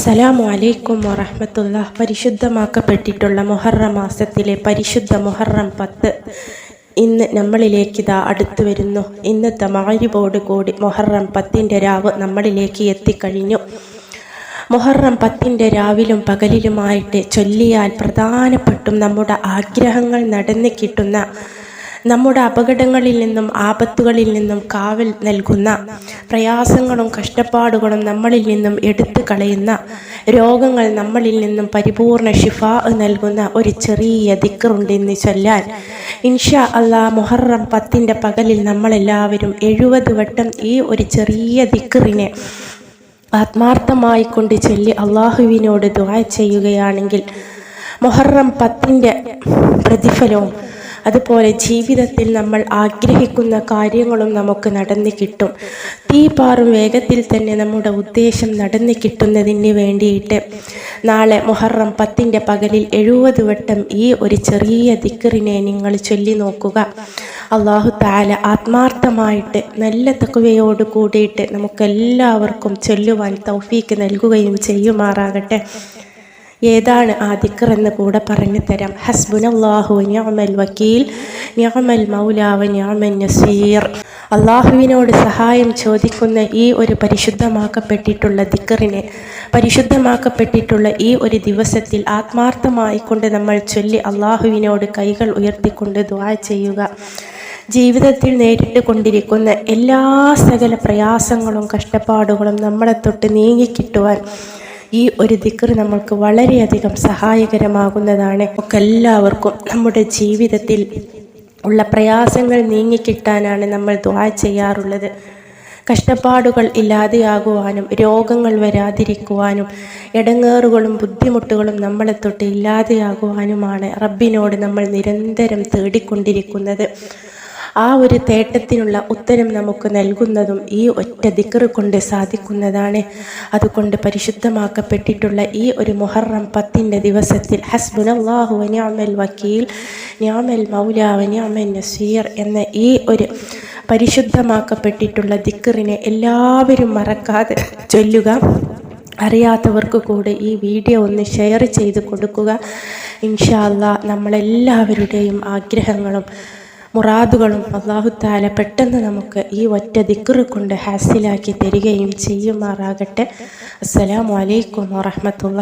അസ്സലാമു അലൈക്കും വറഹമത്തുള്ള പരിശുദ്ധമാക്കപ്പെട്ടിട്ടുള്ള മുഹറം മാസത്തിലെ പരിശുദ്ധ മുഹറം പത്ത് ഇന്ന് നമ്മളിലേക്ക് ഇതാ അടുത്തു വരുന്നു. ഇന്നത്തെ മാരിബോട് കൂടി മുഹറം പത്തിന്റെ രാവ് നമ്മളിലേക്ക് എത്തിക്കഴിഞ്ഞു. മുഹറം പത്തിന്റെ രാവിലും പകലിലുമായിട്ട് ചൊല്ലിയാൽ പ്രധാനപ്പെട്ടും നമ്മുടെ ആഗ്രഹങ്ങൾ നടന്നു കിട്ടുന്ന നമ്മുടെ അപകടങ്ങളിൽ നിന്നും ആപത്തുകളിൽ നിന്നും കാവൽ നൽകുന്ന പ്രയാസങ്ങളും കഷ്ടപ്പാടുകളും നമ്മളിൽ നിന്നും എടുത്തു കളയുന്ന രോഗങ്ങൾ നമ്മളിൽ നിന്നും പരിപൂർണ ഷിഫ നൽകുന്ന ഒരു ചെറിയ ദിക്കറുണ്ടെന്ന് ചൊല്ലാൻ ഇൻഷാ അള്ളാ മുഹറം പത്തിന്റെ പകലിൽ നമ്മളെല്ലാവരും എഴുപത് വട്ടം ഈ ഒരു ചെറിയ ദിക്കറിനെ ആത്മാർത്ഥമായി കൊണ്ട് ചൊല്ലി അള്ളാഹുവിനോട് ദ്വാ ചെയ്യുകയാണെങ്കിൽ മൊഹറം പത്തിന്റെ പ്രതിഫലവും അതുപോലെ ജീവിതത്തിൽ നമ്മൾ ആഗ്രഹിക്കുന്ന കാര്യങ്ങളും നമുക്ക് നടന്നു കിട്ടും. തീ പാറും വേഗത്തിൽ തന്നെ നമ്മുടെ ഉദ്ദേശം നടന്നു കിട്ടുന്നതിന് വേണ്ടിയിട്ട് നാളെ മുഹറം പത്തിന്റെ പകലിൽ എഴുപത് വട്ടം ഈ ഒരു ചെറിയ ദിക്കറിനെ നിങ്ങൾ ചൊല്ലി നോക്കുക. അള്ളാഹു താല ആത്മാർത്ഥമായിട്ട് നല്ല തക്കുവയോട് കൂടിയിട്ട് നമുക്കെല്ലാവർക്കും ചൊല്ലുവാൻ തൗഫീക്ക് നൽകുകയും ചെയ്യുമാറാകട്ടെ. ഏതാണ് ആ ദിക്കർ എന്ന് കൂടെ പറഞ്ഞു തരാം. ഹസ്ബുൻ അള്ളാഹു ഞാമൽ വക്കീൽ ഞാമൽ മൗലാവ് ഞാമൻ നസീർ. അള്ളാഹുവിനോട് സഹായം ചോദിക്കുന്ന ഈ ഒരു പരിശുദ്ധമാക്കപ്പെട്ടിട്ടുള്ള ദിക്കറിനെ പരിശുദ്ധമാക്കപ്പെട്ടിട്ടുള്ള ഈ ഒരു ദിവസത്തിൽ ആത്മാർത്ഥമായിക്കൊണ്ട് നമ്മൾ ചൊല്ലി അള്ളാഹുവിനോട് കൈകൾ ഉയർത്തിക്കൊണ്ട് ദ്വാ ചെയ്യുക. ജീവിതത്തിൽ നേരിട്ട് കൊണ്ടിരിക്കുന്ന എല്ലാ സകല പ്രയാസങ്ങളും കഷ്ടപ്പാടുകളും നമ്മളെ തൊട്ട് നീങ്ങിക്കിട്ടുവാൻ ഈ ഒരു ദിക്കർ നമ്മൾക്ക് വളരെയധികം സഹായകരമാകുന്നതാണ്. ഒക്കെ എല്ലാവർക്കും നമ്മുടെ ജീവിതത്തിൽ ഉള്ള പ്രയാസങ്ങൾ നീങ്ങിക്കിട്ടാനാണ് നമ്മൾ ദ്വാ ചെയ്യാറുള്ളത്. കഷ്ടപ്പാടുകൾ ഇല്ലാതെയാകുവാനും രോഗങ്ങൾ വരാതിരിക്കുവാനും ഇടങ്ങേറുകളും ബുദ്ധിമുട്ടുകളും നമ്മളെ തൊട്ട് ഇല്ലാതെയാകുവാനുമാണ് റബ്ബിനോട് നമ്മൾ നിരന്തരം തേടിക്കൊണ്ടിരിക്കുന്നത്. ആ ഒരു തേട്ടത്തിനുള്ള ഉത്തരം നമുക്ക് നൽകുന്നതും ഈ ഒറ്റ ദിക്കറ് കൊണ്ട് സാധിക്കുന്നതാണ്. അതുകൊണ്ട് പരിശുദ്ധമാക്കപ്പെട്ടിട്ടുള്ള ഈ ഒരു മുഹറം പത്തിന്റെ ദിവസത്തിൽ ഹസ്ബുനല്ലാഹു ഞാമൽ വക്കീൽ ഞാമൽ മൗല നസീർ എന്ന ഈ ഒരു പരിശുദ്ധമാക്കപ്പെട്ടിട്ടുള്ള ദിക്കറിനെ എല്ലാവരും മറക്കാതെ ചൊല്ലുക. അറിയാത്തവർക്ക് കൂടെ ഈ വീഡിയോ ഒന്ന് ഷെയർ ചെയ്ത് കൊടുക്കുക. ഇൻഷാല്ല നമ്മളെല്ലാവരുടെയും ആഗ്രഹങ്ങളും മുറാദുകളും അള്ളാഹുത്താല പെട്ടെന്ന് നമുക്ക് ഈ ഒറ്റ ദിക്കറ് കൊണ്ട് ഹാസിലാക്കി തരികയും ചെയ്യുമാറാകട്ടെ. അസ്സലാമലൈക്കും വാഹമത്തുള്ള